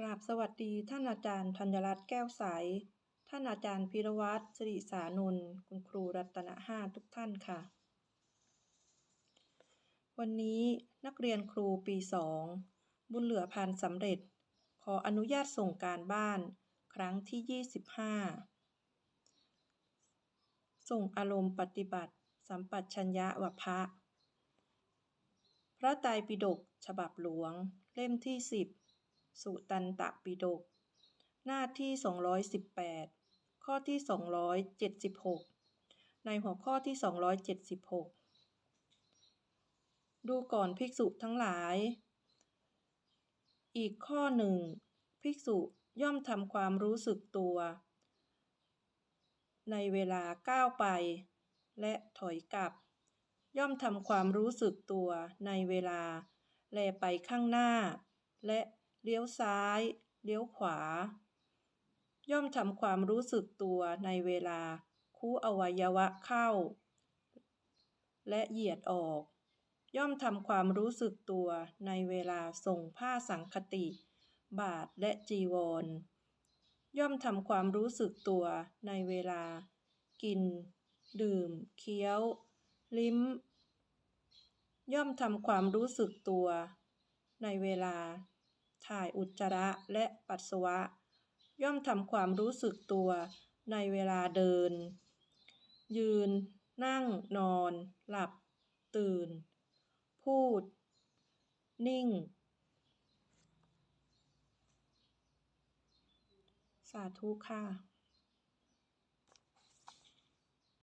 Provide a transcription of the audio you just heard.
กราบสวัสดีท่านอาจารย์ธัญรัตน์แก้วใส ท่านอาจารย์พิรวัตรสิริสานนท์คุณครูรัตนห้าทุกท่านค่ะ วันนี้นักเรียนครูปีสองบุญเหลือพันสำเร็จ ขออนุญาตส่งการบ้าน ครั้งที่ 25 ส่งอารมณ์ปฏิบัติ สัมปัชัญญะวพะ พระไตรปิฎกฉบับหลวง เล่มที่ 10 สุตันตปิฎกหน้าที่ 218 ข้อที่ 276 ในหัวข้อที่ 276 ดูก่อนภิกษุทั้งหลาย อีกข้อหนึ่ง ภิกษุย่อมทำความรู้สึกตัว ในเวลาก้าวไป และถอยกลับ ย่อมทำความรู้สึกตัวในเวลา แลไปข้างหน้า และ เลี้ยวซ้าย เลี้ยวขวา ย่อมทำความรู้สึกตัวในเวลาคู่อวัยวะเข้า และเหยียดออก ย่อมทำความรู้สึกตัวในเวลาส่งผ้าสังคติ บาทและจีวร ย่อมทำความรู้สึกตัวในเวลา กิน ดื่ม เคี้ยว ลิ้ม ย่อมทำความรู้สึกตัวในเวลา ถ่ายอุจจาระและปัสสาวะ ย่อมทำความรู้สึกตัวในเวลาเดิน ยืน นั่ง นอน หลับ ตื่น พูด นิ่ง สาธุค่ะ